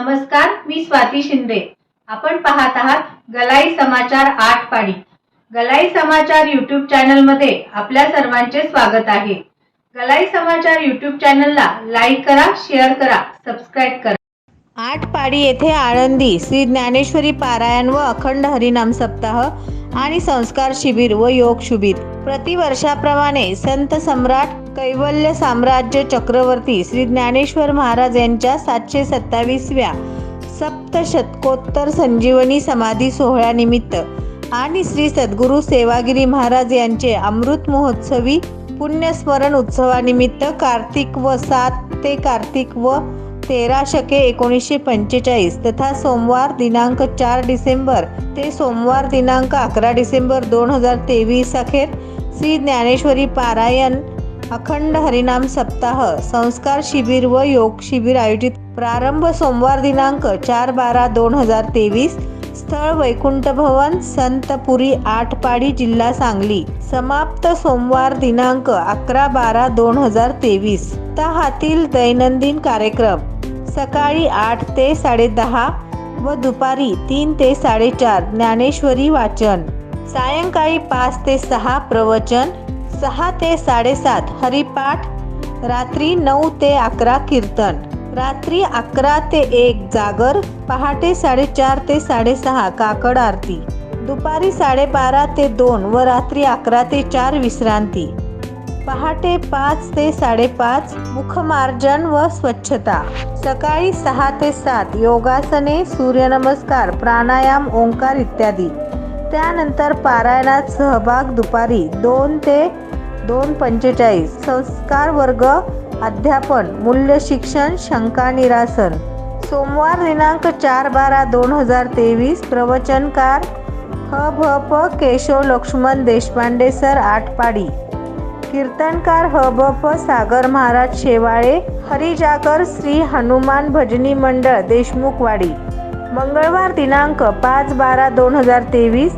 नमस्कार मी स्वाती शिंदे. आपण पाहत आहात गलाई समाचार आठ पाडी. गलाई समाचार युट्यूब चॅनलमध्ये आपल्या सर्वांचे स्वागत आहे. गलाई समाचार युट्यूब चॅनलला लाईक करा शेअर करा सबस्क्राईब करा. आठ पाडी येथे आळंदी श्री ज्ञानेश्वरी पारायण व अखंड हरिनाम सप्ताह आणि संस्कार शिबिर व योग शिबिर. प्रतिवर्षाप्रमाणे संत सम्राट कैवल्य साम्राज्य चक्रवर्ती श्री ज्ञानेश्वर महाराज यांच्या सातशे सत्तावीसव्या सप्तशतकोत्तर संजीवनी समाधी सोहळ्यानिमित्त आणि श्री सद्गुरू सेवागिरी महाराज यांचे अमृत महोत्सवी पुण्यस्मरण उत्सवानिमित्त कार्तिक व सात ते कार्तिक व तेरा शके एकोणीसशे पंचेचाळीस तथा सोमवार दिनांक चार डिसेंबर ते सोमवार दिनांक अकरा डिसेंबर दोन हजार तेवीस अखेर श्री ज्ञानेश्वरी पारायण अखंड हरिनाम सप्ताह संस्कार शिबिर व योग शिबिर आयोजित. प्रारंभ सोमवार दिनांक चार बारा दोन हजार तेवीस स्थळ वैकुंठ भवन संतपुरी आठपाडी जिल्हा सांगली. समाप्त सोमवार दिनांक अकरा बारा दोन हजार तेवीस. सप्ताहातील दैनंदिन कार्यक्रम सकाळी आठ ते साडेदहा व दुपारी तीन ते साडेचार ज्ञानेश्वरी वाचन. सायंकाळी पाच ते सहा प्रवचन सहा ते साडेसात हरिपाठ रात्री नऊ ते अकरा कीर्तन. रात्री अकरा ते एक जागर पहाटे साडेचार ते साडेसहा काकड आरती. दुपारी साडेबारा ते दोन व रात्री अकरा ते चार विश्रांती. पहाटे पाच ते साडेपाच मुखमार्जन व स्वच्छता. सकाळी सहा ते सात योगासने सूर्यनमस्कार प्राणायाम ओंकार इत्यादी. त्यानंतर पारायणात सहभाग दुपारी दोन ते दोन पंचेचाळीस. संस्कार वर्ग अध्यापन मूल्य शिक्षण शंका निरासन. सोमवार दिनांक चार बारा दोन हजार तेवीस प्रवचनकार ह भ प केशव लक्ष्मण देशपांडे सर आटपाडी. कीर्तनकार ह ब प सागर महाराज शेवाळे हरिजागर श्री हनुमान भजनी मंडळ देशमुखवाडी. मंगळवार दिनांक पाच बारा दोन हजार तेवीस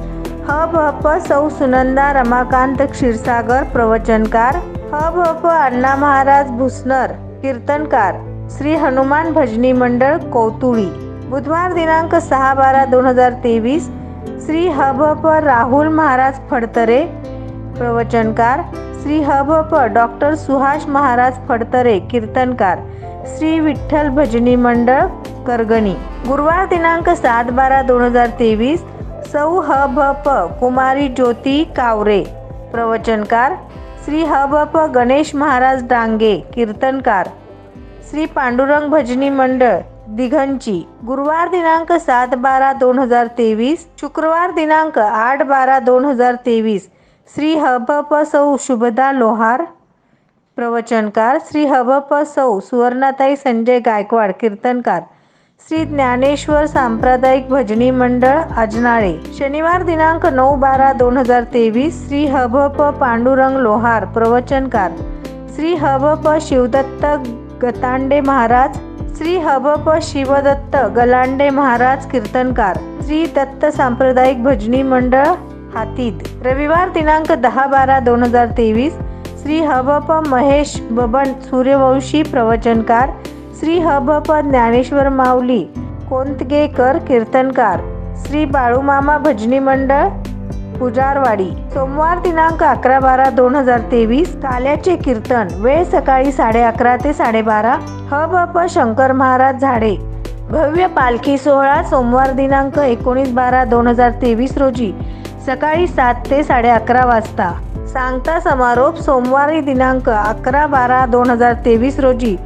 ह भ प सौ सुनंदा रमाकांत क्षीरसागर प्रवचनकार. ह भ प अण्णा महाराज भुसनर कीर्तनकार. श्री हनुमान भजनी मंडळ कौतुळी. बुधवार दिनांक सहा बारा दोन हजार तेवीस. श्री ह भ प राहुल महाराज फडतरे प्रवचनकार. श्री ह भ प डॉक्टर सुहास महाराज फडतरे कीर्तनकार. श्री विठ्ठल भजनी मंडळ करगणी. गुरुवार दिनांक सात बारा दोन हजार तेवीस. सौ ह भ प कुमारी ज्योती कावरे. प्रवचनकार श्री ह भ प गणेश महाराज डांगे. कीर्तनकार श्री पांडुरंग भजनी मंडळ दिघंची. गुरुवार दिनांक सात बारा दोन हजार तेवीस शुक्रवार दिनांक आठ बारा दोन हजार तेवीस श्री ह भ प सौ शुभदा लोहार. प्रवचनकार श्री ह भ प सौ सुवर्णाताई संजय गायकवाड कीर्तनकार. श्री ज्ञानेश्वर सांप्रदायिक भजनी मंडळ अजनाळे. शनिवार दिनांक नऊ बारा दोन हजार तेवीस श्री ह प पांडुरंग लोहार प्रवचनकार. श्री ह प शिवदत्त गतांडे महाराज. श्री ह प शिवदत्त गलांडे महाराज कीर्तनकार. श्री दत्त सांप्रदायिक भजनी मंडळ हातीद रविवार दिनांक दहा बारा दोन हजार तेवीस श्री ह प महेश बबन सूर्यवंशी प्रवचनकार. श्री ह प ज्ञानेश्वर माऊली कोंतगेकर कीर्तनकार श्री बाळूमामा भजनी मंडळ पुजारवाडी. सोमवार दिनांक अकरा बारा दोन हजार तेवीस काल्याचे कीर्तन वेळ सकाळी साडे अकरा ते साडेबारा ह भ प शंकर महाराज झाडे. भव्य पालखी सोहळा सोमवार दिनांक एकोणीस बारा दोन हजार तेवीस रोजी सकाळी सात ते साडे अकरा वाजता. सांगता समारोप सोमवारी दिनांक अकरा बारा दोन हजार तेवीस रोजी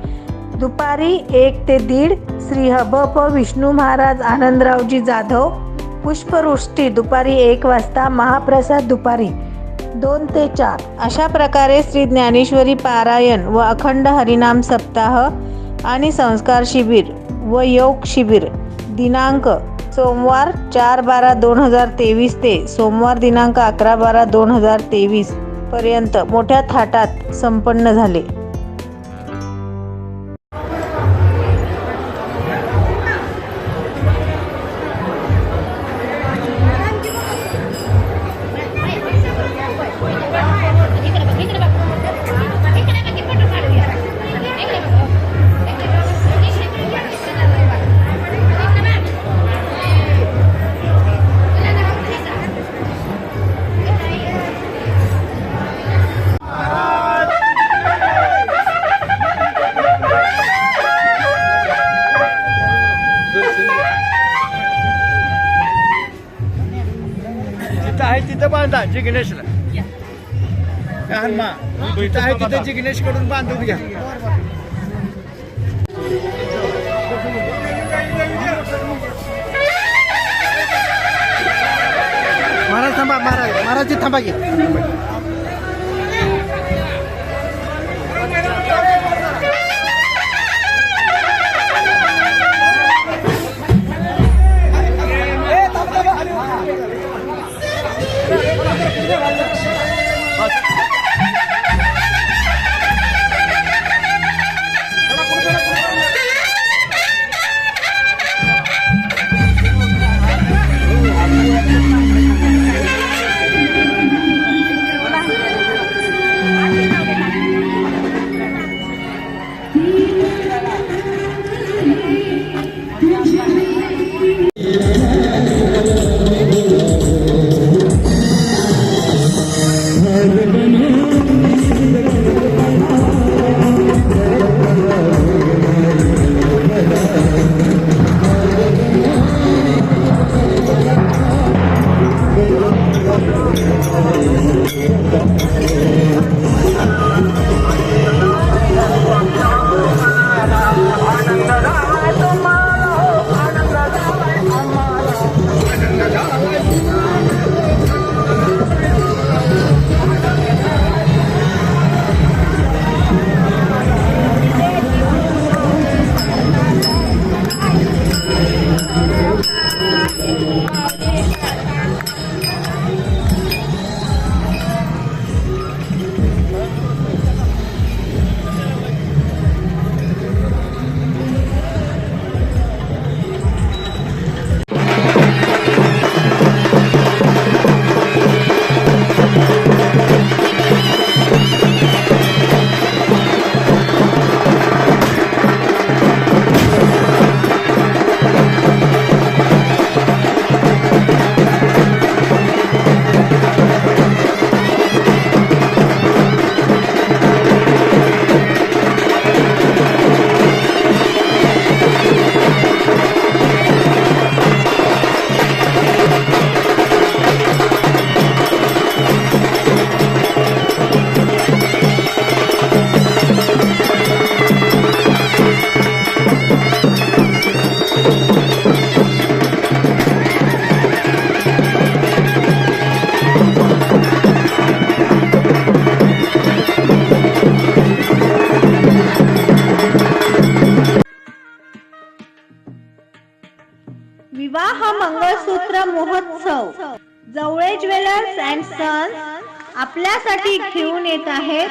दुपारी एक ते दीड श्री ह प विष्णू महाराज आनंदरावजी जाधव. पुष्पवृष्टी दुपारी एक वाजता महाप्रसाद दुपारी दोन ते चार. अशा प्रकारे श्री ज्ञानेश्वरी पारायण व अखंड हरिनाम सप्ताह आणि संस्कार शिबिर व योग शिबिर दिनांक सोमवार चार बारा दोन हजार तेवीस ते सोमवार दिनांक अकरा बारा दोन हजार तेवीस पर्यंत मोठ्या थाटात संपन्न झाले. जिग्नेशला हनुमा इथं आहे तिथं जिग्नेशकडून बांधून घ्या. महाराज थांबा महाराज महाराज थांबा Mira, विवाह मंगळसूत्र महोत्सव. जवळे ज्वेलर्स अँड सन्स आपल्यासाठी घेऊन येत आहेत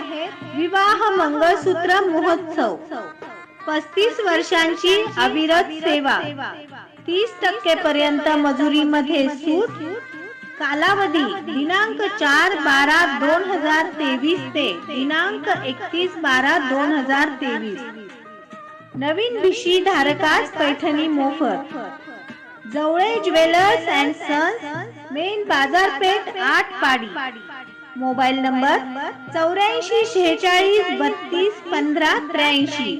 विवाह मंगळसूत्र महोत्सव. पस्तीस वर्षांची अविरत सेवा. तीस टक्के पर्यंत मजुरीमध्ये सूट. कालावधी दिनांक चार बारा दोन हजार तेवीस ते दिनांक एकतीस बारा दोन हजार तेवीस. नवीन भिशी धारकास पैठणी मोफत. Jawale jewellers and sons main बाजारपेठ आठ पाडी. मोबाईल नंबर चौऱ्याऐंशी शेहेचाळीस बत्तीस पंधरा त्र्याऐंशी.